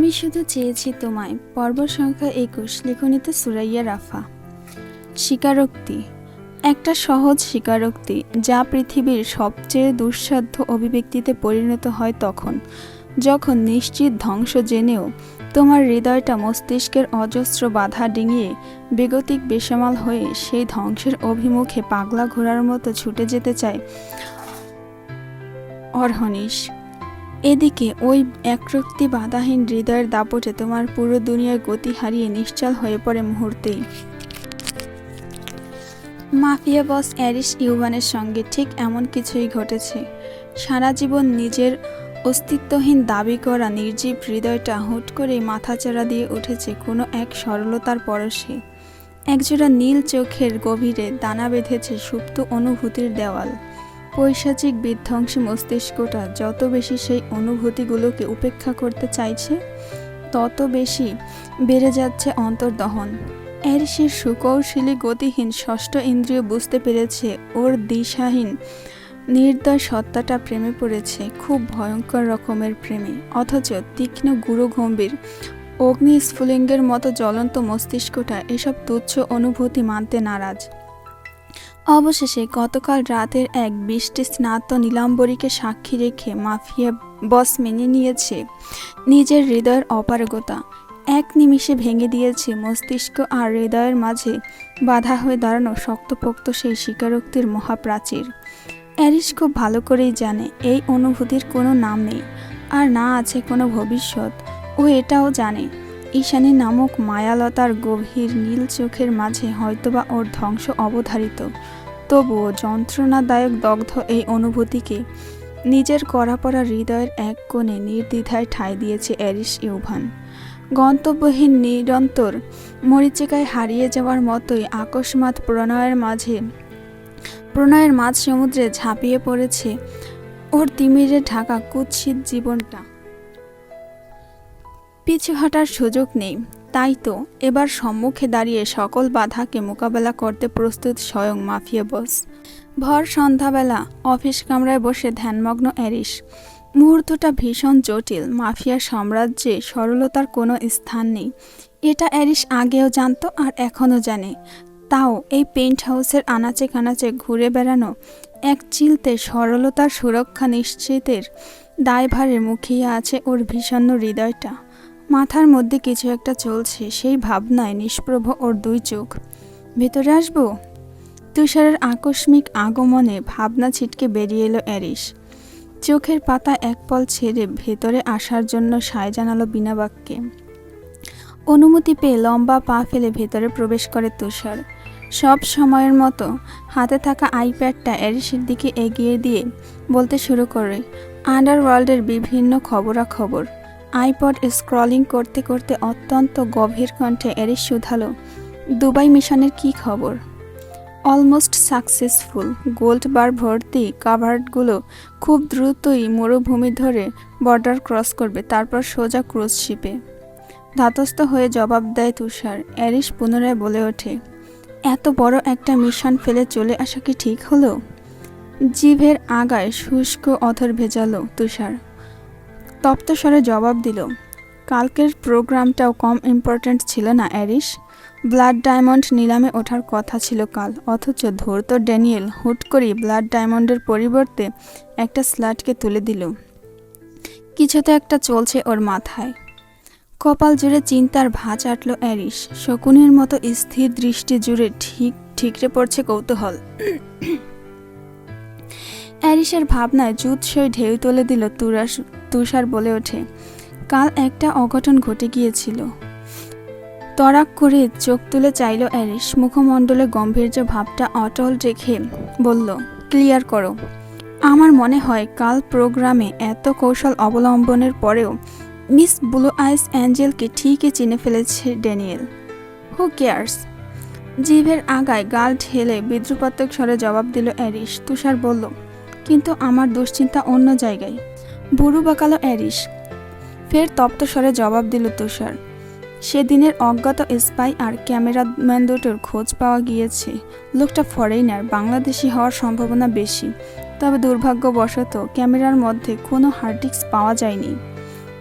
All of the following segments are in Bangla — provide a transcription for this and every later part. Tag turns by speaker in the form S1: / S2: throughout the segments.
S1: আমি শুধু চেয়েছি তোমায়। পর্ব সংখ্যা একুশ, লিখনিতে সুরাইয়া রাফা। স্বীকারোক্তি। একটা সহজ স্বীকারোক্তি, যা পৃথিবীর সবচেয়ে দুঃসাধ্য অভিব্যক্তিতে পরিণত হয় তখন, যখন নিশ্চিত ধ্বংস জেনেও তোমার হৃদয়টা মস্তিষ্কের অজস্র বাধা ডিঙিয়ে বেগতিক বেসামাল হয়ে সেই ধ্বংসের অভিমুখে পাগলা ঘোড়ার মতো ছুটে যেতে চায় অর্হনিশ। এদিকে ওই একরক্তি বাধাহীন হৃদয়ের দাপটে তোমার পুরো দুনিয়ার গতি হারিয়ে নিশ্চল হয়ে পড়ে মুহূর্তেই। মাফিয়া বস অ্যারিস ইউভানের সঙ্গে ঠিক এমন কিছুই ঘটেছে। সারা জীবন নিজের অস্তিত্বহীন দাবি করা নির্জীব হৃদয়টা হুট করেই মাথাচাড়া দিয়ে উঠেছে কোনো এক সরলতার পরশে। একজোড়া নীল চোখের গভীরে দানা বেঁধেছে সুপ্ত অনুভূতির দেওয়াল। পৈশাচিক বিধ্বংসী মস্তিষ্কটা যত বেশি সেই অনুভূতিগুলোকে উপেক্ষা করতে চাইছে, তত বেশি বেড়ে যাচ্ছে অন্তর্দহন। এর সে সুকৌশলী গতিহীন ষষ্ঠ ইন্দ্রিয় বুঝতে পেরেছে ওর দিশাহীন, নির্দয় সত্তাটা প্রেমে পড়েছে, খুব ভয়ঙ্কর রকমের প্রেমে। অথচ তীক্ষ্ণ গুরু গম্ভীর অগ্নি স্ফুলিঙ্গের মতো জ্বলন্ত মস্তিষ্কটা এসব তুচ্ছ অনুভূতি মানতে নারাজ। অবশেষে গতকাল রাতের এক বৃষ্টি স্নাত নীলাম্বরীকে সাক্ষী রেখে মাফিয়া বস মেনে নিয়েছে নিজের হৃদয়ের অপারগতা। এক নিমিষে ভেঙে দিয়েছে মস্তিষ্ক আর হৃদয়ের মাঝে বাধা হয়ে দাঁড়ানো শক্তপোক্ত সেই স্বীকারোক্তির মহাপ্রাচীর। অ্যারিস খুব ভালো করেই জানে এই অনুভূতির কোনো নাম নেই আর না আছে কোনো ভবিষ্যৎ। ও এটাও জানে, ঈশানী নামক মায়ালতার গভীর নীল চোখের মাঝে হয়তোবা ওর ধ্বংস অবধারিত। তবুও যন্ত্রণাদায়ক দগ্ধ এই অনুভূতিকে নিজের করাপড়া হৃদয়ের এক কোণে নির্দ্বিধায় ঠাঁই দিয়েছে অ্যারিস ইউভান। গন্তব্যহীন নিরন্তর মরিচিকায় হারিয়ে যাওয়ার মতোই আকস্মাৎ প্রণয়ের মাঝে, প্রণয়ের মাঝ সমুদ্রে ঝাঁপিয়ে পড়েছে ওর তিমিরে ঢাকা কুৎসিত জীবনটা। পিছু হাঁটার সুযোগ নেই। তাই তো এবার সম্মুখে দাঁড়িয়ে সকল বাধাকে মোকাবেলা করতে প্রস্তুত স্বয়ং মাফিয়া বস। ভর সন্ধ্যাবেলা অফিস কামরায় বসে ধ্যানমগ্ন অ্যারিস মুহূর্তটা ভীষণ জটিল, মাফিয়া সাম্রাজ্যে সরলতার কোনো স্থান নেই। এটা অ্যারিস আগেও জানতো আর এখনও জানে। তাও এই পেন্ট হাউসের আনাচে কানাচে ঘুরে বেড়ানো এক চিলতে সরলতার সুরক্ষা নিশ্চিতের দায়ভারে মুখিয়ে আছে ওর ভীষণ হৃদয়টা। মাথার মধ্যে কিছু একটা চলছে, সেই ভাবনায় নিষ্প্রভ ওর দুই চোখ। ভেতরে আসব? তুষারের আকস্মিক আগমনে ভাবনা ছিটকে বেরিয়ে এলো অ্যারিস চোখের পাতা এক পল ছেড়ে ভেতরে আসার জন্য সায় জানালো বিনা বাক্যে অনুমতি পেয়ে লম্বা পা ফেলে ভেতরে প্রবেশ করে তুষার। সব সময়ের মতো হাতে থাকা আইপ্যাডটা অ্যারিসের দিকে এগিয়ে দিয়ে বলতে শুরু করে, আন্ডারওয়ার্ল্ডের বিভিন্ন খবরাখবর। আইপড স্ক্রলিং করতে করতে অত্যন্ত গভীর কণ্ঠে এরিস শুধালো, দুবাই মিশনের কি খবর? অলমোস্ট সাকসেসফুল গোল্ড বার ভর্তি কাভার্ডগুলো খুব দ্রুতই মরুভূমি ধরে বর্ডার ক্রস করবে, তারপর সোজা ক্রুজ শিপে ধাতস্থ হয়ে জবাব দেয় তুষার। অ্যারিস পুনরায় বলে ওঠে, এত বড় একটা মিশন ফেলে চলে আসা কি ঠিক হলো? জিভের আগায় শুষ্ক অধর ভেজালো, তুষার। তপ্তস্বরে জবাব দিল, কালকের প্রোগ্রামটাও কম ইম্পর্ট্যান্ট ছিল না অ্যারিস ব্লাড ডায়মন্ড নিলামে ওঠার কথা ছিল কাল। অথচ ধূর্ত ড্যানিয়েল হুট করেই ব্লাড ডায়মন্ডের পরিবর্তে একটা স্ল্যাটকে তুলে দিল। কিছু তো একটা চলছে ওর মাথায়। কপাল জুড়ে চিন্তার ভাঁজ আটল অ্যারিস শকুনের মতো স্থির দৃষ্টি জুড়ে ঠিক ঠিকরে পড়ছে কৌতূহল। অ্যারিসের ভাবনায় জুত জুৎসই ঢেউ তুলে দিল তুরাস তুষার বলে ওঠে। কাল একটা অঘটন ঘটে গিয়েছিল। তরাক করে চোখ তুলে চাইল অ্যারিস। মুখমণ্ডলে গম্ভীর্য ভাবটা অটল রেখে বলল, ক্লিয়ার করো। আমার মনে হয় কাল প্রোগ্রামে এত কৌশল অবলম্বনের পরেও মিস ব্লু আইস অ্যাঞ্জেলকে ঠিকই চিনে ফেলেছে ড্যানিয়েল। Who cares? জিভের আগায় গাল ঢেলে বিদ্রুপাত্মক স্বরে জবাব দিল অ্যারিস। তুষার বলল কিন্তু আমার দুশ্চিন্তা অন্য জায়গায়। বুড়ু বাকালো অ্যারিস ফের তপ্ত স্বরে জবাব দিল তুষার। সেদিনের অজ্ঞাত স্পাই আর ক্যামেরাম্যান দুটোর খোঁজ পাওয়া গিয়েছে। লোকটা ফরেইনার, বাংলাদেশি হওয়ার সম্ভাবনা বেশি। তবে দুর্ভাগ্যবশত ক্যামেরার মধ্যে কোনো হার্ড ডিস্ক পাওয়া যায়নি।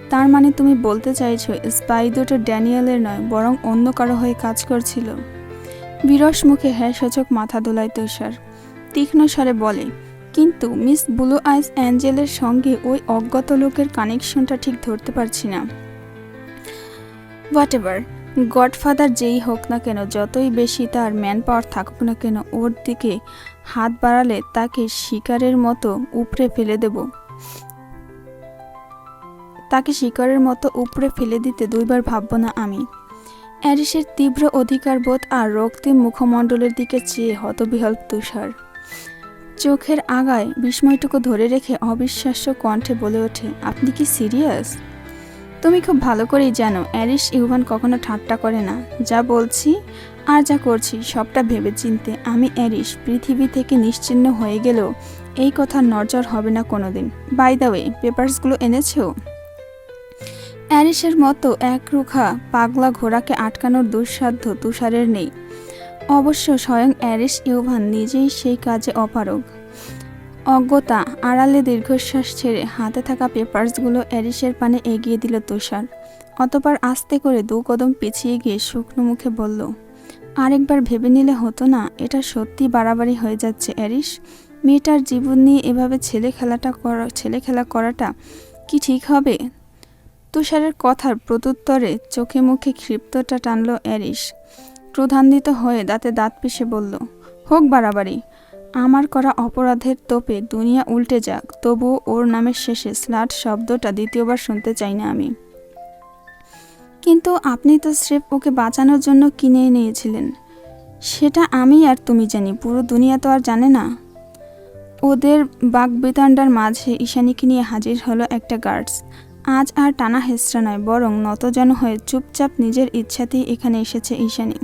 S1: তার মানে তুমি বলতে চাইছো স্পাই দুটো ড্যানিয়েলের নয়, বরং অন্য কারও হয়ে কাজ করছিল? বিরস মুখে হ্যাঁ সূচক মাথা দোলায় তুষার। তীক্ষ্ণ স্বরে বলে কিন্তু মিস ব্লু আইস অ্যাঞ্জেলের সঙ্গে ওই অজ্ঞাত লোকের কানেকশনটা ঠিক ধরতে পারছি না। হোয়াট এভার গডফাদার যেই হোক না কেন, যতই বেশি তার ম্যান পাওয়ার থাকুক না কেন, ওর দিকে হাত বাড়ালে তাকে শিকারের মতো উপড়ে ফেলে দেব। তাকে শিকারের মতো উপড়ে ফেলে দিতে দুইবার ভাবব না আমি। অ্যারিসের তীব্র অধিকারবোধ আর রক্তিম মুখমণ্ডলের দিকে চেয়ে হতবিহল তুষার। চোখের আগায় বিস্ময়টুকু ধরে রেখে অবিশ্বাস্য কণ্ঠে বলে ওঠে, আপনি কি সিরিয়াস? তুমি খুব ভালো করেই জানো অ্যারিস ইউভান কখনো ঠাট্টা করে না। যা বলছি আর যা করছি, সবটা ভেবে চিনতে আমি অ্যারিস পৃথিবী থেকে নিশ্চিহ্ন হয়ে গেলেও এই কথা নজর হবে না কোনোদিন। বাই দ্য ওয়ে পেপারসগুলো এনেছো? অ্যারিসের মতো এক রুখা পাগলা ঘোড়াকে আটকানোর দুঃসাধ্য তুষারের নেই। অবশ্য স্বয়ং অ্যারিস ইউভান নিজেই সেই কাজে অপারগ। অজ্ঞতা, আড়ালে দীর্ঘশ্বাস ছেড়ে হাতে থাকা পেপারসগুলো অ্যারিসের পানে এগিয়ে দিল তুষার। অতপর আস্তে করে দু কদম পিছিয়ে গিয়ে শুকনো মুখে বলল, আরেকবার ভেবে নিলে হতো না, এটা সত্যি বাড়াবাড়ি হয়ে যাচ্ছে অ্যারিস? মেয়েটার জীবন নিয়ে এভাবে ছেলে খেলাটা করা, ছেলে খেলা করাটা কি ঠিক হবে? তুষারের কথার প্রত্যুত্তরে চোখে মুখে ক্ষিপ্তটা টানল অ্যারিস। ক্রোধান্বিত হয়ে দাঁতে দাঁত পিষে বলল, হোক বাড়াবাড়ি। আমার করা অপরাধের তোপে দুনিয়া উল্টে যাক, তবুও ওর নামের শেষে স্লাট শব্দটা দ্বিতীয়বার শুনতে চাই না আমি। কিন্তু আপনি তো স্রেফ ওকে বাঁচানোর জন্য কিনে নিয়েছিলেন সেটা আমি আর তুমি জানি, পুরো দুনিয়া তো আর জানে না। ওদের বাগবিতান্ডার মাঝে ঈশানীকে নিয়ে হাজির হলো একটা গার্ডস। আজ আর টানা হেসরা নয়, বরং নতজন হয়ে চুপচাপ নিজের ইচ্ছাতেই এখানে এসেছে ঈশানী।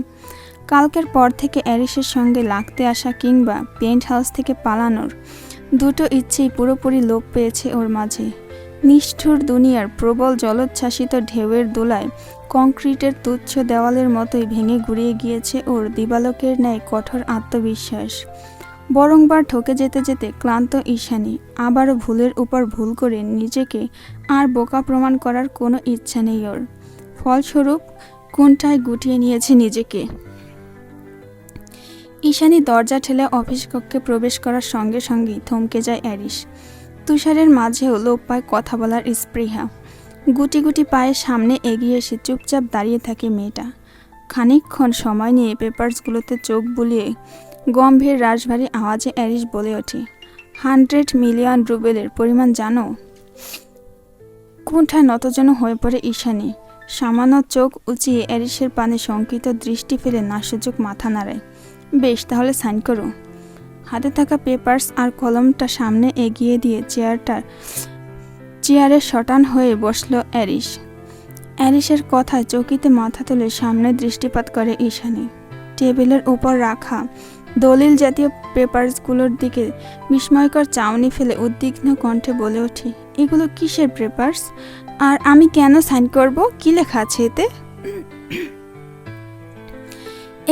S1: কালকের পর থেকে অ্যারিসের সঙ্গে লাগতে আসা কিংবা পেন্ট হাউস থেকে পালানোর দুটো ইচ্ছেই পুরোপুরি লোপ পেয়েছে ওর মাঝে। নিষ্ঠুর দুনিয়ার প্রবল জলোচ্ছ্বাসিত ঢেউয়ের দোলায় কংক্রিটের তুচ্ছ দেওয়ালের মতোই ভেঙে গুড়িয়ে গিয়েছে ওর দিবালকের ন্যায় কঠোর আত্মবিশ্বাস। বরংবার ঠকে যেতে যেতে ক্লান্ত ঈশানী আবারও ভুলের উপর ভুল করে নিজেকে আর বোকা প্রমাণ করার কোনো ইচ্ছা নেই ওর। ফলস্বরূপ কোনটায় গুটিয়ে নিয়েছে নিজেকে। ঈশানী দরজা ঠেলে অফিস কক্ষে প্রবেশ করার সঙ্গে সঙ্গেই থমকে যায় অ্যারিস তুষারের মাঝেও লোপ পায় কথা বলার স্পৃহা। গুটি গুটি পায়ে সামনে এগিয়ে এসে চুপচাপ দাঁড়িয়ে থাকে মেয়েটা। খানিকক্ষণ সময় নিয়ে পেপারসগুলোতে চোখ বুলিয়ে গম্ভীর রাশভারী আওয়াজে অ্যারিস বলে ওঠে, হান্ড্রেড মিলিয়ন রুবেলের পরিমাণ জানো? কোনঠায় নতজন হয়ে পড়ে ঈশানী। সামান্য চোখ উঁচিয়ে অ্যারিসের পানে শঙ্কিত দৃষ্টি ফেলে নাসুযোগ মাথা নাড়ায়, বেশ, তাহলে সাইন করো। হাতে থাকা পেপারস আর কলমটা সামনে এগিয়ে দিয়ে চেয়ারটার চেয়ারে শটান হয়ে বসল অ্যারিস অ্যারিসের কথায় চকিতে মাথা তুলে সামনে দৃষ্টিপাত করে ঈশানী। টেবিলের উপর রাখা দলিল জাতীয় পেপারসগুলোর দিকে বিস্ময়কর চাউনি ফেলে উদ্বিগ্ন কণ্ঠে বলে ওঠে, এগুলো কিসের পেপারস? আর আমি কেন সাইন করব? কি লেখা আছে এতে?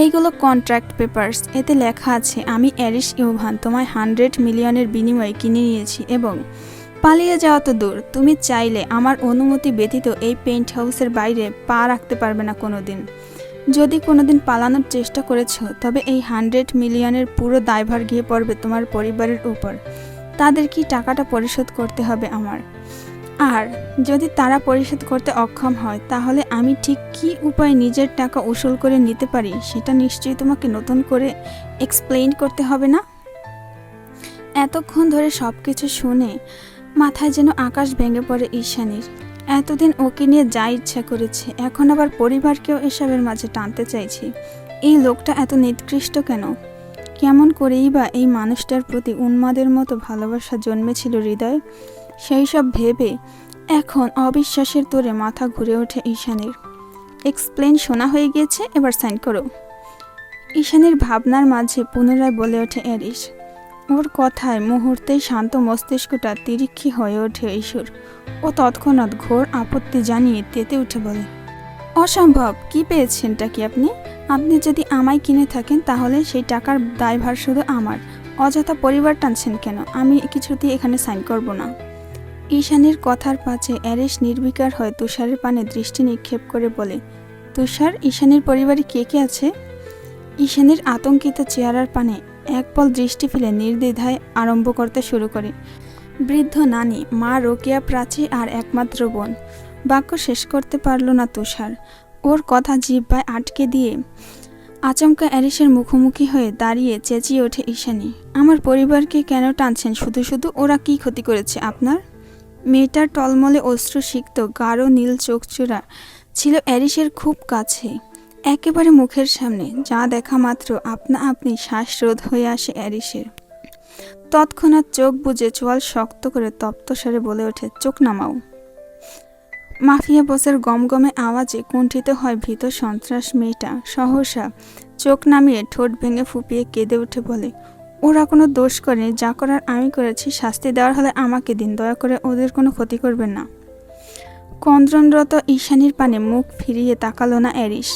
S1: এইগুলো কন্ট্রাক্ট পেপারস। এতে লেখা আছে, আমি অ্যারিস ইউভান, তোমায় হান্ড্রেড মিলিয়নের বিনিময়ে কিনে নিয়েছি এবং পালিয়ে যাওয়া তো দূর। তুমি চাইলে আমার অনুমতি ব্যতীত এই পেন্ট হাউসের বাইরে পা রাখতে পারবে না কোনোদিন। যদি কোনোদিন পালানোর চেষ্টা করেছ, তবে এই হান্ড্রেড মিলিয়নের পুরো দায়ভার গিয়ে পড়বে তোমার পরিবারের উপর। তাদের কি টাকাটা পরিশোধ করতে হবে আমার? আর যদি তারা পরিশোধ করতে অক্ষম হয়, তাহলে আমি ঠিক কী উপায়ে নিজের টাকা উসুল করে নিতে পারি, সেটা নিশ্চয়ই তোমাকে নতুন করে এক্সপ্লেইন করতে হবে না? এতক্ষণ ধরে সব কিছু শুনে মাথায় যেন আকাশ ভেঙে পড়ে ঈশানীর। এতদিন ওকে নিয়ে যা ইচ্ছা করেছে, এখন আবার পরিবারকেও এসবের মাঝে টানতে চাইছি। এই লোকটা এত নিকৃষ্ট কেন? কেমন করেই বা এই মানুষটার প্রতি উন্মাদের মতো ভালোবাসা জন্মেছিল হৃদয়? সেই সব ভেবে এখন অবিশ্বাসের তোরে মাথা ঘুরে ওঠে ঈশানের। এক্সপ্লেন শোনা হয়ে গিয়েছে, এবার সাইন করো। ঈশানের ভাবনার মাঝে পুনরায় বলে ওঠে অ্যারিস ওর কথায় মুহূর্তেই শান্ত মস্তিষ্কটা তিরিক্ষি হয়ে ওঠে ঈশ্বর ও তৎক্ষণাৎ ঘোর আপত্তি জানিয়ে তেতে উঠে বলে, অসম্ভব, কি পেয়েছেনটা কি আপনি? আপনি যদি আমায় কিনে থাকেন তাহলে সেই টাকার দায়ভার শুধু আমার। অযথা পরিবার টানছেন কেন? আমি কিছুতেই এখানে সাইন করব না। ঈশানের কথার পাছে অ্যারিস নির্বিকার হয়ে তুষারের পানে দৃষ্টি নিক্ষেপ করে বলে, তুষার, ঈশানের পরিবারে কে কে আছে? ঈশানের আতঙ্কিত চেহারার পানে এক পল দৃষ্টি ফেলে নির্দ্বিধায় আরম্ভ করতে শুরু করে। বৃদ্ধ নানি, মা রোকেয়া প্রাচী আর একমাত্র বোন। বাক্য শেষ করতে পারল না তুষার। ওর কথা জিব্বায় আটকে দিয়ে আচমকা অ্যারিসের মুখোমুখি হয়ে দাঁড়িয়ে চেঁচিয়ে ওঠে ঈশানী। আমার পরিবারকে কেন টানছেন? শুধু শুধু ওরা কি ক্ষতি করেছে আপনার? মেয়েটার টলমলে অশ্রু সিক্ত, গাঢ় নীল চোখচূড়া ছিল অ্যারিসের খুব কাছে। একেবারে মুখের সামনে, যা দেখা মাত্র আপনা আপনি শ্বাসরোধ হয়ে আসে অ্যারিসের। তৎক্ষণাৎ চোখ বুজে চোয়াল শক্ত করে তপ্তস্বরে বলে ওঠে, চোখ নামাও। মাফিয়া বসের গমগমে আওয়াজে কুণ্ঠিত হয় ভীত সন্ত্রাস মেয়েটা। সহসা চোখ নামিয়ে ঠোঁট ভেঙে ফুপিয়ে কেঁদে উঠে বলে, ওরা কোনো দোষ করেনি যা করার আমি করেছি, শাস্তি দেওয়ার হলে আমাকে দিন। দয়া করে ওদের কোনো ক্ষতি করবেন না। কন্দ্রনরত ঈশানীর পানে মুখ ফিরিয়ে তাকালো না অ্যারিস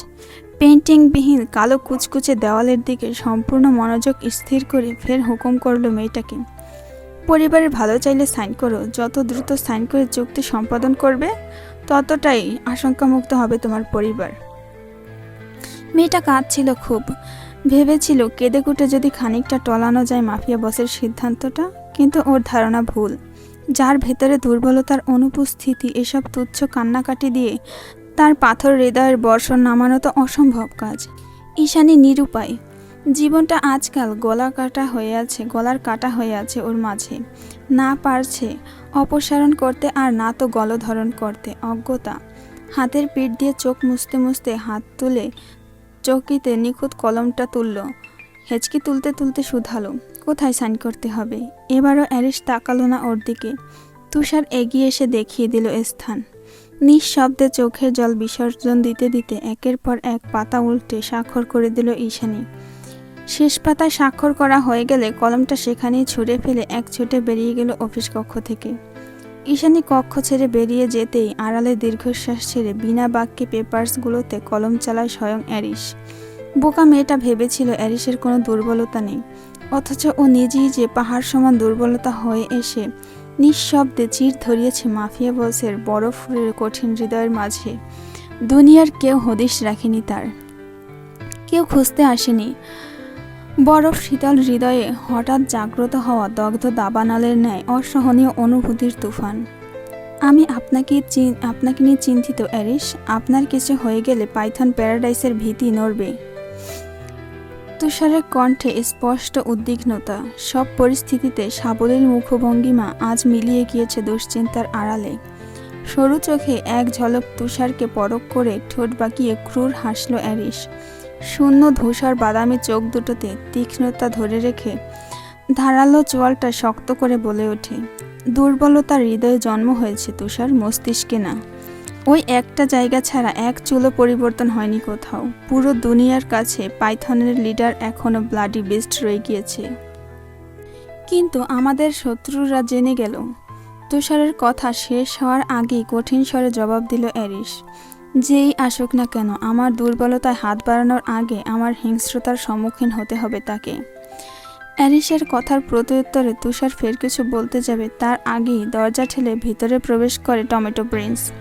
S1: পেন্টিংবিহীন কালো কুচকুচে দেওয়ালের দিকে সম্পূর্ণ মনোযোগ স্থির করে ফের হুকুম করল মেয়েটাকে, পরিবারের ভালো চাইলে সাইন করো, যত দ্রুত সাইন করে চুক্তি সম্পাদন করবে, ততটাই আশঙ্কামুক্ত হবে তোমার পরিবার। মেয়েটা কাঁদছিল খুব, ভেবেছিল কেঁদে কুটে যদি খানিকটা টলানো যায় মাফিয়া বসের সিদ্ধান্তটা, কিন্তু ওর ধারণা ভুল। যার ভেতরে দুর্বলতার অনুপস্থিতি, এসব তুচ্ছ কান্নাকাটি দিয়ে তার পাথর হৃদয়ের বর্ষণ নামানো তো অসম্ভব কাজ। ঈশানী নিরুপায়, জীবনটা আজকাল গলা কাটা হয়ে আছে, গলার কাটা হয়ে আছে ওর মাঝে। না পারছে অপসারণ করতে আর না তো গলধরণ করতে। অজ্ঞতা, হাতের পিঠ দিয়ে চোখ মুছতে মুছতে হাত তুলে চকিতে নিখুঁত কলমটা তুলল। হেঁচকি তুলতে তুলতে শুধালো। কোথায় সাইন করতে হবে? এবারও অ্যারিস তাকালো না ওর দিকে। তুষার এগিয়ে এসে দেখিয়ে দিল স্থান। নিঃশব্দে চোখের জল বিসর্জন দিতে দিতে একের পর এক পাতা উল্টে স্বাক্ষর করে দিল ঈশানী। শেষ পাতায় স্বাক্ষর করা হয়ে গেলে কলমটা সেখানেই ছুঁড়ে ফেলে এক ছুটে বেরিয়ে গেল অফিস কক্ষ থেকে। ঈশানী কক্ষ ছেড়ে বেরিয়ে যেতেই আড়ালে দীর্ঘশ্বাস ছেড়ে বিনা বাক্যে পেপার্সগুলোতে কলম চালায় স্বয়ং অ্যারিস। বোকা মেয়েটা ভেবেছিল অ্যারিসের কোনো দুর্বলতা নেই, অথচ ও নিজেই যে পাহাড় সমান দুর্বলতা হয়ে এসে নিঃশব্দে চির ধরিয়েছে মাফিয়া বসের বরফের কঠিন হৃদয়ের মাঝে। দুনিয়ার কেউ হদিশ রাখেনি তার। কেউ খুঁজতে আসেনি। বরফ শীতল হৃদয়ে হঠাৎ জাগ্রত হওয়া দগ্ধ দাবানালের ন্যায় অসহনীয় অনুভূতির তুফান। আমি আপনাকে আপনাকে নিয়ে চিন্তিত, অ্যারিস। আপনার কিছু হয়ে গেলে পাইথন প্যারাডাইসের ভীতি নড়বে। তুষারের কণ্ঠে স্পষ্ট উদ্বিগ্নতা। সব পরিস্থিতিতে সাবলীল মুখভঙ্গিমা আজ মিলিয়ে গিয়েছে দুশ্চিন্তার আড়ালে। সরু চোখে এক ঝলক তুষারকে পরক করে ঠোঁট বাঁকিয়ে ক্রূর হাসল অ্যারিস শূন্য ধূসর বাদামি চোখ দুটোতে তীক্ষ্ণতা ধরে রেখে ধারালো চোয়ালটা শক্ত করে বলে ওঠে, দুর্বলতার হৃদয়ে জন্ম হয়েছে তুষার, মস্তিষ্কে না। ওই একটা জায়গা ছাড়া এক চুলো পরিবর্তন হয়নি কোথাও। পুরো দুনিয়ার কাছে পাইথনের লিডার এখনও ব্লাডি বেস্ট রয়ে গিয়েছে। কিন্তু আমাদের শত্রুরা জেনে গেল। তুষারের কথা শেষ হওয়ার আগেই কঠিন স্বরে জবাব দিল অ্যারিস যেই আসুক না কেন, আমার দুর্বলতায় হাত বাড়ানোর আগে আমার হিংস্রতার সম্মুখীন হতে হবে তাকে। অ্যারিসের কথার প্রত্যুত্তরে তুষার ফের কিছু বলতে যাবে, তার আগেই দরজা ঠেলে ভিতরে প্রবেশ করে টমেটো প্রিন্স।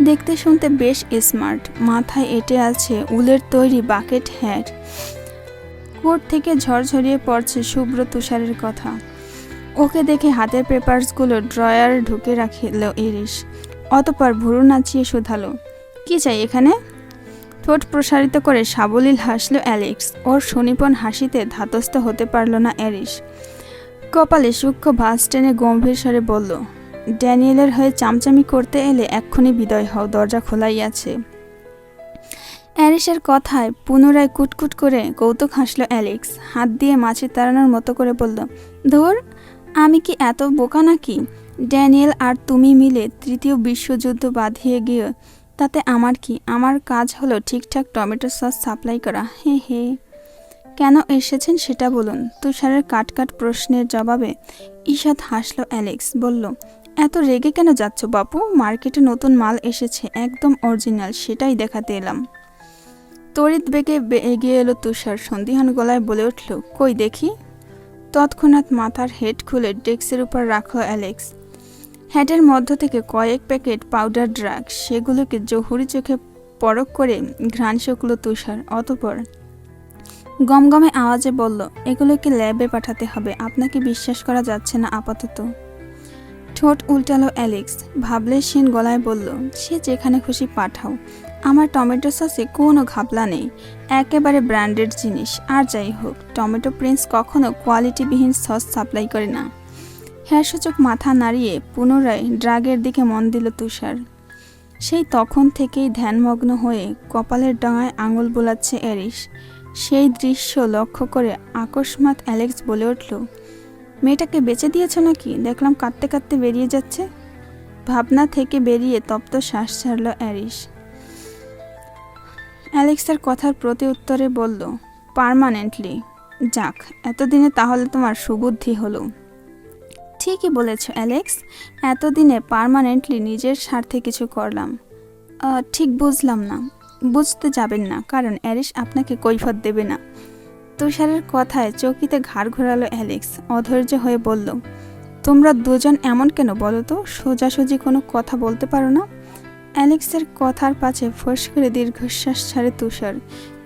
S1: দেখতে শুনতে বেশ স্মার্ট। মাথায় এঁটে আছে উলের তৈরি বাকেট হ্যাট কোট থেকে ঝরঝরিয়ে পড়ছে শুভ্র তুষারের কথা। ওকে দেখে হাতের পেপারসগুলো ড্রয়ারে ঢুকে রাখিল ইরিশ। অতপর ভুরু নাচিয়ে শুধালো, কি চাই এখানে? ঠোঁট প্রসারিত করে সাবলীল হাসল অ্যালেক্স। ওর সুনিপন হাসিতে ধাতস্থ হতে পারল না অ্যারিস কপালে সূক্ষ্ম ভাঁজ টেনে গম্ভীর স্বরে বলল ড্যানিয়েলের হয়ে চামচামি করতে এলে এক্ষুনি বিদয় হও, দরজা খোলাই আছে। অ্যারিসের কথায় পুনরায় কুটকুট করে কৌতুক হাসল অ্যালেক্স। হাত দিয়ে মাছি তাড়ানোর মতো করে বলল, ধর, আমি কি এত বোকা নাকি? ড্যানিয়েল আর তুমি মিলে তৃতীয় বিশ্বযুদ্ধ বাঁধিয়ে গিয়ে, তাতে আমার কি? আমার কাজ হলো ঠিকঠাক টমেটো সস সাপ্লাই করা। হে হে। কেন এসেছেন সেটা বলুন। তুষারের কাট কাট প্রশ্নের জবাবে ঈশাদ হাসলো অ্যালেক্স, বলল এত রেগে কেন যাচ্ছ বাপু? মার্কেটে নতুন মাল এসেছে, একদম অরিজিনাল, সেটাই দেখাতে এলাম। তড়িৎ বেগে এগিয়ে এলো তুষার, সন্দিহান গলায় বলে উঠল, কই দেখি? তৎক্ষণাৎ মাথার হেড খুলে ডেস্কের উপর রাখল অ্যালেক্স। হ্যাটের মধ্য থেকে কয়েক প্যাকেট পাউডার ড্রাগ, সেগুলোকে জহুরি চোখে পরক করে ঘ্রাণ শুকলো তুষার, অতপর গমগমে আওয়াজে বলল, এগুলোকে ল্যাবে পাঠাতে হবে, আপনাকে বিশ্বাস করা যাচ্ছে না, আপাতত। ঠোঁট উল্টালো অ্যালেক্স। ভাবলে সেন গলায় বলল, সে যেখানে খুশি পাঠাও। আমার টমেটো সসে কোনো ঘাবলা নেই। একেবারে ব্র্যান্ডেড জিনিস। আর যাই হোক, টমেটো প্রিন্স কখনো কোয়ালিটিবিহীন সস সাপ্লাই করে না। হ্যাঁ সূচক মাথা নাড়িয়ে পুনরায় ড্রাগের দিকে মন দিল তুষার। সেই তখন থেকেই ধ্যানমগ্ন হয়ে কপালের ডাঙায় আঙুল বোলাচ্ছে অ্যারিস সেই দৃশ্য লক্ষ্য করে আকস্মাৎ অ্যালেক্স বলে উঠল মেয়েটাকে বেঁচে দিয়েছ নাকি? দেখলাম কাঁদতে কাঁদতে বেরিয়ে যাচ্ছে। ভাবনা থেকে বেরিয়ে তপ্ত শ্বাস ছাড়ল অ্যারিস অ্যালেক্সের কথার প্রতি উত্তরে বলল পার্মানেন্টলি যাক, এতদিনে তাহলে তোমার সুবুদ্ধি হলো। ঠিকই বলেছ, অ্যালেক্স। এতদিনে পার্মানেন্টলি নিজের স্বার্থে কিছু করলাম। ঠিক বুঝলাম না। বুঝতে যাবেন না, কারণ অ্যারিস আপনাকে কৈফত দেবে না। তুষারের কথায় চকিতে ঘাড় ঘোরালো অ্যালেক্স। অধৈর্য হয়ে বলল, তোমরা দুজন এমন কেন বলো তো? সোজাসুজি কোনো কথা বলতে পারো না? অ্যালেক্সের কথার পাছে ফস করে দীর্ঘশ্বাস ছাড়ে তুষার।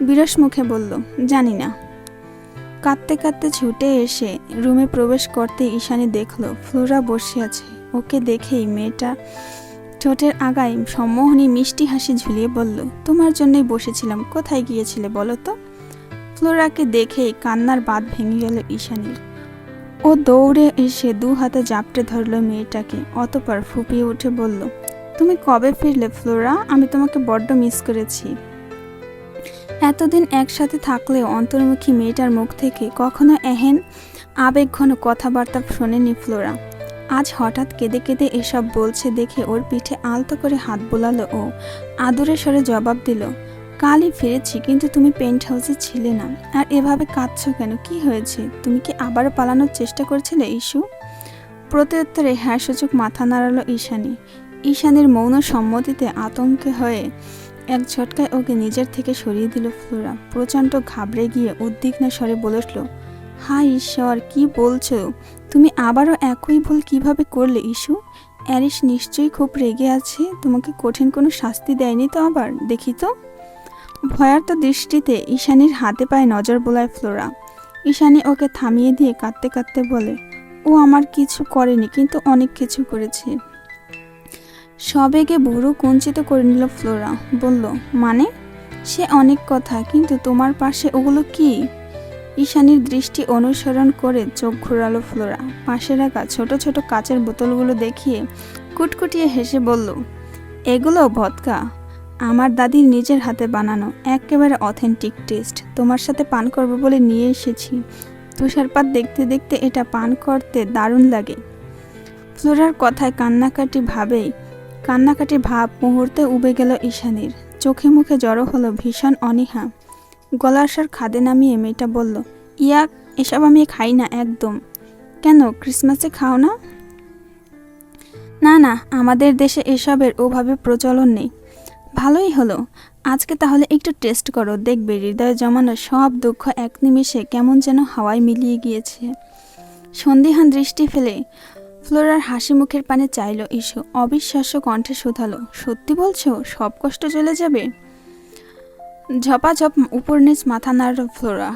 S1: বিরস মুখে বলল, জানি না। কাঁদতে কাঁদতে ছুটে এসে রুমে প্রবেশ করতে ঈশানী দেখল, ফ্লোরা বসে আছে। ওকে দেখেই মেয়েটা ঠোঁটের আগায় সম্মোহনী মিষ্টি হাসি ঝুলিয়ে বলল, তোমার জন্যই বসেছিলাম। কোথায় গিয়েছিলে বলো তো? ফ্লোরাকে দেখেই কান্নার বাঁধ ভেঙে গেল ঈশানীর। ও দৌড়ে এসে দু হাতে জাপটে ধরলো মেয়েটাকে, অতপর ফুপিয়ে উঠে বলল, তুমি কবে ফিরলে ফ্লোরা? আমি তোমাকে বড্ড মিস করেছি। এতদিন একসাথে থাকলেও অন্তর্মুখী মেয়েটার মুখ থেকে কখনো এহেন আবেগঘন কথাবার্তা শোনেনি ফ্লোরা। আজ হঠাৎ কেঁদে কেঁদে এসব বলছে দেখে ওর পিঠে আলতো করে হাত বোলালো ও আদুরে স্বরে জবাব দিল কালই ফিরেছি, কিন্তু তুমি পেন্ট হাউসে ছিলে না। আর এভাবে কাঁদছো কেন? কি হয়েছে? তুমি কি আবারও পালানোর চেষ্টা করছিলে ইস্যু প্রত্যুত্তরে হ্যাঁ সূচক মাথা নাড়ালো ঈশানী। ঈশানীর মৌন সম্মতিতে আতঙ্কে হয়ে এক ঝটকায় ওকে নিজের থেকে সরিয়ে দিল ফ্লোরা। প্রচণ্ড ঘাবড়ে গিয়ে উদ্বিগ্ন স্বরে বলে উঠল হাই ঈশ্বর, কি বলছো? তুমি আবারও একই ভুল কীভাবে করলে ইস্যু অ্যারিস নিশ্চয়ই খুব রেগে আছে। তোমাকে কঠিন কোনো শাস্তি দেয়নি তো আবার? দেখি তো। ভয়ার্ত দৃষ্টিতে ঈশানীর হাতে পায়ে নজর বোলায় ফ্লোরা। ঈশানী ওকে থামিয়ে দিয়ে কাঁদতে কাঁদতে বলে, ও আমার কিছু করেনি, কিন্তু অনেক কিছু করেছে। সবেগে বুড়ো কুঞ্চিত করে নিল ফ্লোরা, বলল মানে? সে অনেক কথা, কিন্তু তোমার পাশে ওগুলো কি? ঈশানীর দৃষ্টি অনুসরণ করে চোখ ঘোরালো ফ্লোরা। পাশে রাখা ছোট ছোট কাচের বোতলগুলো দেখিয়ে কুটকুটিয়ে হেসে বলল, এগুলো ভদকা? আমার দাদির নিজের হাতে বানানো একেবারে অথেন্টিক টেস্ট তোমার সাথে পান করব বলে নিয়ে এসেছি। তুষারপাত দেখতে দেখতে এটা পান করতে দারুণ লাগে। ফ্লোরার কথায় কান্নাকাটি ভাবেই কান্নাকাটি ভাব মুহূর্তে উবে গেল ঈশানীর। চোখে মুখে জড়ো হলো ভীষণ অনীহা। গলার স্বর খাদে নামিয়ে মেয়েটা বলল ইয়াক এসব আমি খাই না একদম। কেন, ক্রিসমাসে খাও না? না না, আমাদের দেশে এসবের ওভাবে প্রচলন নেই। ভালোই হলো। আজকে তাহলে একটু টেস্ট করো, দেখবে হৃদয়ে জমানো সব দুঃখ এক নিমিষে কেমন যেন হাওয়ায় মিলিয়ে গিয়েছে। সন্দিহান দৃষ্টি ফেলে ফ্লোরার হাসি মুখের পানে চাইল ইস্যু অবিশ্বাস্য কণ্ঠে শুধালো। সত্যি বলছো? সব কষ্ট চলে যাবে? ঝপাঝপ উপর নিচ মাথা নাড়ল ফ্লোরা।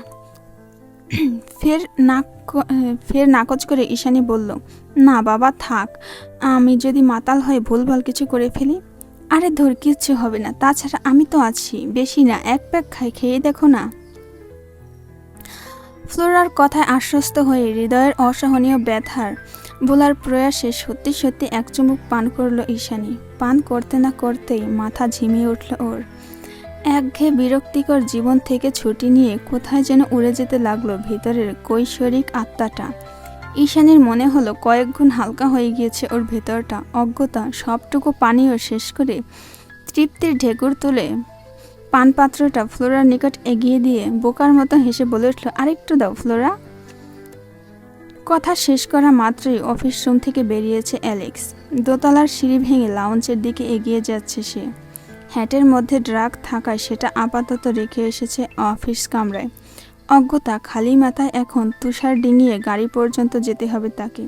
S1: ফের নাক ফের নাকচ করে ঈশানী বলল, না বাবা, থাক। আমি যদি মাতাল হয়ে ভুলভাল কিছু করে ফেলি আরে ধর, কিচ্ছু হবে না। তাছাড়া আমি তো আছি, বেশি না, এক প্যাক খাই, খেয়ে দেখো না। ফ্লোরার কথায় আশ্বস্ত হয়ে হৃদয়ের অসহনীয় ব্যথার বোলার প্রয়াসে সত্যি সত্যি এক চুমুক পান করল ঈশানী। পান করতে না করতেই মাথা ঝিমিয়ে উঠল ওর। একঘেয়ে বিরক্তিকর জীবন থেকে ছুটি নিয়ে কোথায় যেন উড়ে যেতে লাগল ভিতরের কৈশোরিক আত্মাটা। ঈশানীর মনে হলো কয়েক গুণ হালকা হয়ে গিয়েছে ওর ভেতরটা। অজ্ঞতা, সবটুকু পানীয় শেষ করে তৃপ্তির ঢেকুর তুলে পানপাত্রটা ফ্লোরার নিকট এগিয়ে দিয়ে বোকার মতো হেসে বলে উঠল, আরেকটু দাও ফ্লোরা। কথা শেষ করা মাত্রই অফিস রুম থেকে বেরিয়েছে অ্যালেক্স। দোতলার সিঁড়ি ভেঙে লাউঞ্জের দিকে এগিয়ে যাচ্ছে সে। হ্যাটের মধ্যে ড্রাগ থাকায় সেটা আপাতত রেখে এসেছে অফিস কামরায়। অজ্ঞতা খালি মাথায় এখন তুষার ডিঙিয়ে গাড়ি পর্যন্ত যেতে হবে তাকে।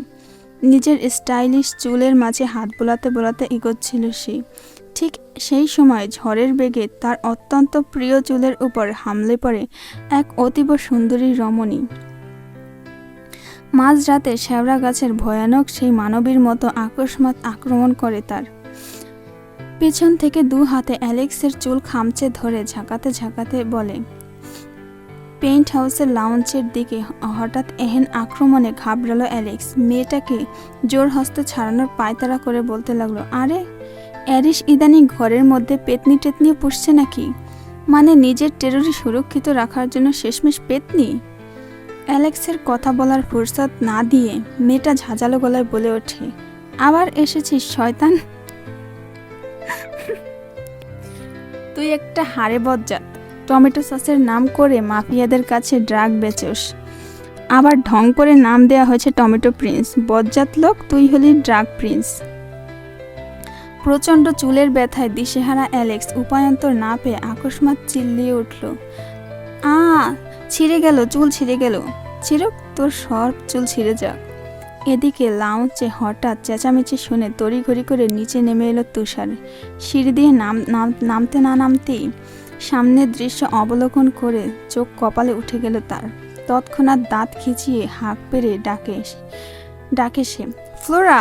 S1: নিজের স্টাইলিশ চুলের মাঝে হাত বোলাতে বোলাতে এগোচ্ছিল সে। ঠিক সেই সময় ঝড়ের বেগে তার অত্যন্ত প্রিয় চুলের উপর হামলে পড়ে এক অতীব সুন্দরী রমণী। মাঝরাতে শ্যাওড়া গাছের ভয়ানক সেই মানবীর মতো আকস্মাত আক্রমণ করে তার। পেছন থেকে দু হাতে অ্যালেক্সের চুল খামচে ধরে ঝাঁকাতে ঝাঁকাতে বলে পেইন্ট হাউসের লাউঞ্চের দিকে হঠাৎ এহেন আক্রমণে ঘাবড়ালো অ্যালেক্স। মেয়েটাকে জোর হস্ত ছাড়ানোর পায়তারা করে বলতে লাগল, আরে, অ্যারিস ইদানিং ঘরের মধ্যে পেতনি টেতনি পুষছে নাকি? মানে নিজের টেরোরি সুরক্ষিত রাখার জন্য শেষমেশ পেতনি? অ্যালেক্সের কথা বলার ফুরসত না দিয়ে মেয়েটা ঝাঁঝালো গলায় বলে ওঠে, আবার এসেছিস, শয়তান। তুই একটা হাড়ে বজ্জাত টমেটো সসের নাম করে মাফিয়াদের কাছে ড্রাগ বেচোস। আবার ঢং করে নাম দেওয়া হয়েছে টমেটো প্রিন্স। বজ্জাত লোক, তুই হলি ড্রাগ প্রিন্স। প্রচণ্ড চুলের ব্যথায় দিশেহারা অ্যালেক্স উপায়ন্তর না পেয়ে আকস্মাত চিল্লিয়ে উঠল। আ, ছিঁড়ে গেল, চুল ছিঁড়ে গেল। চিরক তোর সব চুল ছিঁড়ে যাক। এদিকে লাউঞ্চে হঠাৎ চেঁচামেচি শুনে তড়িঘড়ি করে নিচে নেমে এলো তুষার। সিঁড়ি দিয়ে নাম- নামতে না নামতেই সামনের দৃশ্য অবলোকন করে চোখ কপালে উঠে গেল তার। তৎক্ষণাৎ দাঁত খিচিয়ে হাঁক পেরে ডাকে ডাকে সে, ফ্লোরা,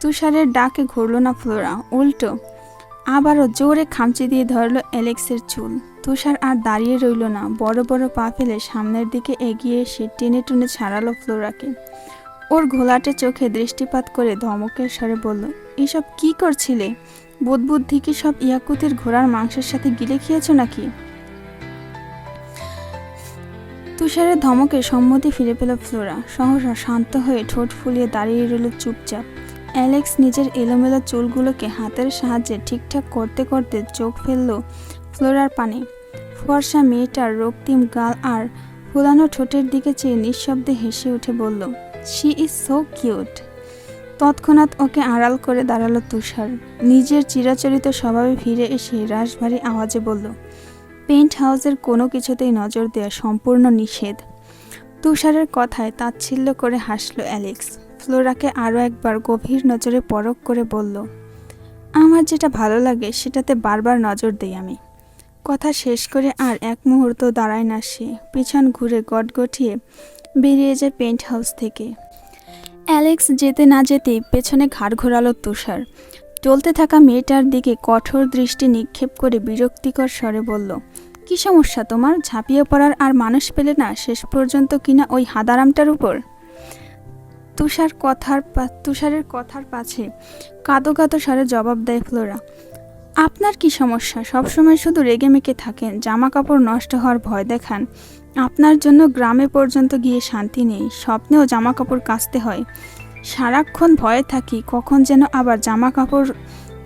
S1: তুষারের ডাকে ঘুরল না ফ্লোরা, উল্টো। আবারও জোরে খামচি দিয়ে ধরল অ্যালেক্সের চুল। তুষার আর দাঁড়িয়ে রইল না, বড় বড় পা ফেলে সামনের দিকে এগিয়ে এসে টেনে টুনে ছাড়ালো ফ্লোরাকে। ওর ঘোলাটে চোখে দৃষ্টিপাত করে ধমকের স্বরে বলল, এসব কি করছিলে? বুদ্ধি কি সব ইয়াকুতের ঘোড়ার মাংসের সাথে গিলে খেয়েছো নাকি? তুষারের ধমকে সম্মতি ফিরে পেল ফ্লোরা। সহসা শান্ত হয়ে ঠোঁট ফুলিয়ে দাঁড়িয়ে রইল চুপচাপ। অ্যালেক্স নিজের এলোমেলো চুলগুলোকে হাতের সাহায্যে ঠিকঠাক করতে করতে চোখ ফেলল ফ্লোরার পানে। ফর্সা মেয়েটার রক্তিম গাল আর ফুলানো ঠোঁটের দিকে চেয়ে নিঃশব্দে হেসে উঠে বলল শি ইজ সো কিউট তৎক্ষণাৎ ওকে আড়াল করে দাঁড়াল তুষার। নিজের চিরাচরিত স্বভাবে ফিরে এসে রাশভারী আওয়াজে বলল পেন্ট হাউসের কোনো কিছুতেই নজর দেওয়া সম্পূর্ণ নিষেধ। তুষারের কথায় তাচ্ছিল্য করে হাসল অ্যালেক্স। ফ্লোরাকে আরও একবার গভীর নজরে পরখ করে বলল, আমার যেটা ভালো লাগে সেটাতে বারবার নজর দেই আমি। কথা শেষ করে আর এক মুহূর্ত দাঁড়ায় না সে। পিছন ঘুরে গটগটিয়ে বেরিয়ে যায় পেন্ট হাউস থেকে। অ্যালেক্স যেতে না যেতেই পেছনে ঘাড় ঘোরালো তুষার। চলতে থাকা মেয়েটার দিকে কঠোর দৃষ্টি নিক্ষেপ করে বিরক্তিকর স্বরে বলল, কি সমস্যা তোমার? ঝাঁপিয়ে পড়ার আর মানুষ পেলে না শেষ পর্যন্ত কিনা ওই হাদারামটার উপর? তুষার কথার তুষারের কথার পাছে কাঁদো কাঁদো স্বরে জবাব দেয় ফ্লোরা, আপনার কি সমস্যা? সবসময় শুধু রেগে মেগে থাকেন, জামা কাপড় নষ্ট হওয়ার ভয় দেখান। আপনার জন্য গ্রামে পর্যন্ত গিয়ে শান্তি নেই, স্বপ্নেও জামা কাপড় কাচতে হয়। সারাক্ষণ ভয়ে থাকি, কখন যেন আবার জামা কাপড়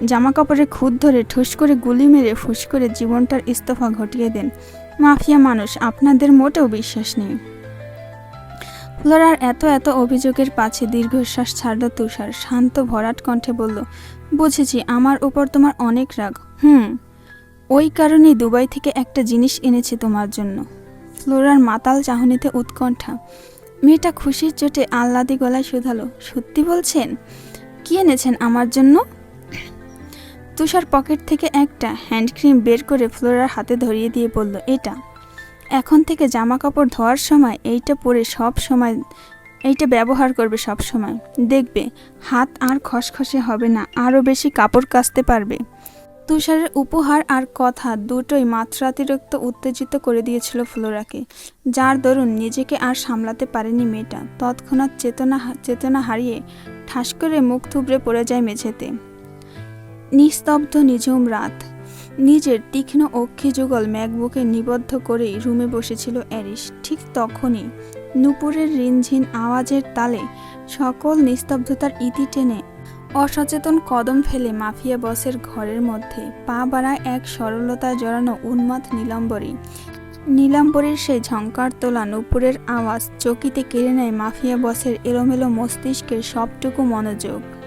S1: জামা কাপড়ে খুদ ধরে ঠুস করে গুলি মেরে ফুস করে জীবনটার ইস্তফা ঘটিয়ে দেন। মাফিয়া মানুষ, আপনাদের মোটেও বিশ্বাস নেই। ফ্লোরার এত এত অভিযোগের পাছে দীর্ঘশ্বাস ছাড়ল তুষার, শান্ত ভরাট কণ্ঠে বলল, বুঝেছি, আমার উপর তোমার অনেক রাগ। হুম, ওই কারণেই দুবাই থেকে একটা জিনিস এনেছি তোমার জন্য। ফ্লোরার মাতাল চাহনিতে উৎকণ্ঠা। মেয়েটা খুশির চোটে আহ্লাদি গলায় শুধালো, সত্যি বলছেন? কি এনেছেন আমার জন্য? তুষার পকেট থেকে একটা হ্যান্ড ক্রিম বের করে ফ্লোরার হাতে ধরিয়ে দিয়ে বলল, এটা। এখন থেকে জামা কাপড় ধোয়ার সময় এইটা পরে সব সময়, এইটা ব্যবহার করবে সব সময়। দেখবে, হাত আর খসখসে হবে না, আরও বেশি কাপড় কাচতে পারবে। তুষারের উপহার আর কথা দুটোই মাত্রাতিরিক্ত উত্তেজিত করে দিয়েছিল ফ্লোরাকে। যার দরুন নিজেকে আর সামলাতে পারেনি মেয়েটা। তৎক্ষণাৎ চেতনা চেতনা হারিয়ে ঠাস করে মুখ থুবড়ে পড়ে যায় মেঝেতে। নিস্তব্ধ নিঝুম রাত। নিজের তীক্ষ্ণ অক্ষি যুগল ম্যাকবুকে নিবদ্ধ করেই রুমে বসেছিল অ্যারিস ঠিক তখনই নুপুরের রিনঝিন আওয়াজের তালে সকল নিস্তব্ধতার ইতি টেনে অসচেতন কদম ফেলে মাফিয়া বসের ঘরের মধ্যে, পা বাড়ায় এক সরলতা জড়ানো উন্মাদ নীলাম্বরী। নীলাম্বরীর সেই ঝঙ্কার তোলা নূপুরের আওয়াজ চকিতে কেড়ে নেয় মাফিয়া বসের এলোমেলো মস্তিষ্কের সবটুকু মনোযোগ।